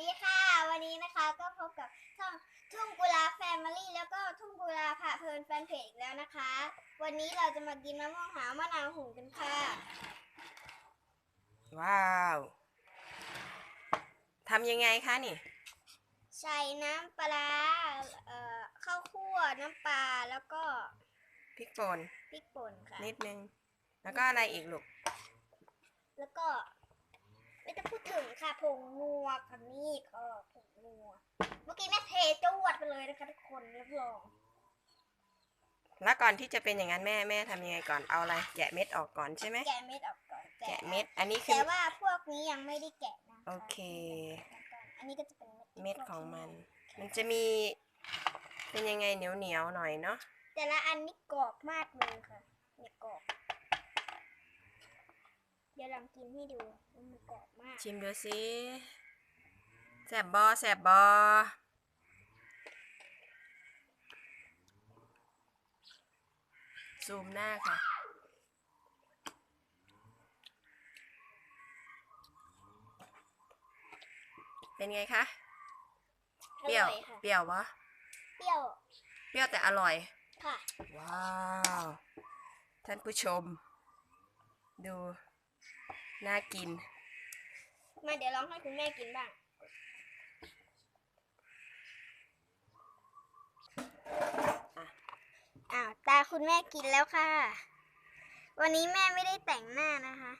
ดีค่ะ วันนี้นะคะก็พบกับช่องทุ่งกุลาแฟมิลี่แล้วก็ทุ่งกุลาผ่าเพลินแฟนเพจอีกแล้วนะคะ วันนี้เราจะมากินมะม่วงหาวมะนาวหุงกันค่ะ ว้าวทำยังไงคะนี่ ใส่น้ำปลาร้าเอ่อข้าวคั่วน้ำปลาแล้วก็พริกป่นพริกป่นค่ะนิดนึง แล้วก็อะไรอีกลูกแล้วก็ ไม่ต้องพูดถึงค่ะ ผงนัวค่ะนี่ก็ผงนัว เมื่อกี้แม่เทจวดไปเลยนะคะทุกคนรับรองแล้วก่อนที่จะเป็นอย่างนั้นแม่แม่ทำยังไงก่อนเอาอะไรแกะเม็ดออกก่อนใช่ไหมแกะเม็ดออกก่อนแกะเม็ด อันนี้คืแต่อว่าพวกนี้ยังไม่ได้แกะนะคะโอเค อันนี้ก็จะเป็นเม็ดของมัน มันจะมีเป็นยังไงเหนียวเหนียวๆหน่อยเนาะแต่ละอันนี่กรอบมากเลยค่ะเนี่ยกรอบเดี๋ยว ลองกินให้ดูว่ามันกรอบมาก ชิมดูสิแสบบอแสบบอซูมหน้าค่ะ เป็นไงคะ เปรี้ยว อร่อยค่ะเปรี้ยววะเปรี้ยวเปรี้ยวแต่อร่อย ค่ะ ว้าว ท่านผู้ชม ดู น่ากิน มาเดี๋ยวลองให้คุณแม่กินบ้าง อ้าวตาคุณแม่กินแล้วค่ะ วันนี้แม่ไม่ได้แต่งหน้านะคะ